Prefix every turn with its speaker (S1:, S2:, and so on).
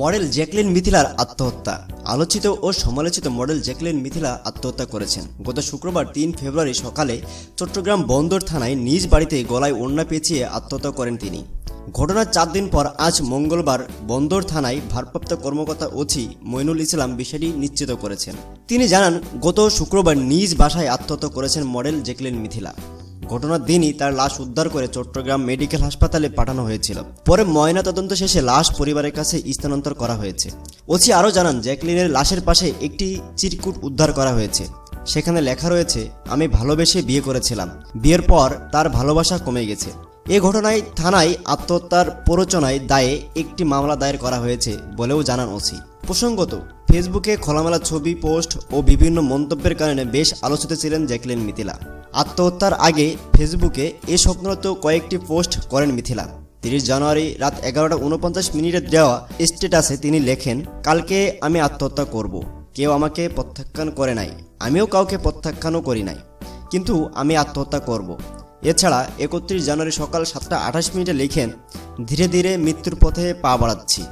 S1: Model Jacqueline মিথিলার আত্মহত্যা। আলোচিত ও সমালোচিত মডেল জ্যাকলিন মিথিলা আত্মহত্যা করেছেন। গত শুক্রবার তিন ফেব্রুয়ারি সকালে চট্টগ্রাম বন্দর থানায় নিজ বাড়িতে গলায় ওড়না পেঁচিয়ে আত্মহত্যা করেন তিনি। ঘটনার চার দিন পর আজ মঙ্গলবার বন্দর থানায় ভারপ্রাপ্ত কর্মকর্তা ওসি মইনুল ইসলাম বিষয়টি নিশ্চিত করেছেন। তিনি জানান, গত শুক্রবার নিজ বাসায় আত্মহত্যা করেছেন মডেল জ্যাকলিন মিথিলা। ঘটনার দিনই তার লাশ উদ্ধার করে চট্টগ্রাম মেডিকেল হাসপাতালে পাঠানো হয়েছিল। পরে ময়না তদন্ত শেষে লাশ পরিবারের কাছে স্থানান্তর করা হয়েছে। ওসি আরও জানান, জ্যাকলিনের লাশের পাশে একটি চিরকুট উদ্ধার করা হয়েছে। সেখানে লেখা রয়েছে, আমি ভালোবেসে বিয়ে করেছিলাম। বিয়ের পর তার ভালোবাসা কমে গেছে। এ ঘটনায় থানায় আত্মহত্যার প্ররোচনায় দায়ে একটি মামলা দায়ের করা হয়েছে বলেও জানান ওসি। প্রসঙ্গত, ফেসবুকে খোলামেলা ছবি, পোস্ট ও বিভিন্ন মন্তব্যের কারণে বেশ আলোচিত ছিলেন জ্যাকলিন মিথিলা। আত্মহত্যার আগে ফেসবুকে এ সংক্রান্ত কয়েকটি পোস্ট করেন মিথিলা। তিরিশ জানুয়ারি রাত এগারোটা উনপঞ্চাশ মিনিটে দেওয়া স্ট্যাটাসে তিনি লেখেন, কালকে আমি আত্মহত্যা করব। কেউ আমাকে প্রত্যাখ্যান করে নাই। আমিও কাউকে প্রত্যাখ্যানও করি নাই। কিন্তু আমি আত্মহত্যা করব। এছাড়া একত্রিশ জানুয়ারি সকাল সাতটা আঠাশ মিনিটে লিখেন, ধীরে ধীরে মৃত্যুর পথে পা বাড়াচ্ছি।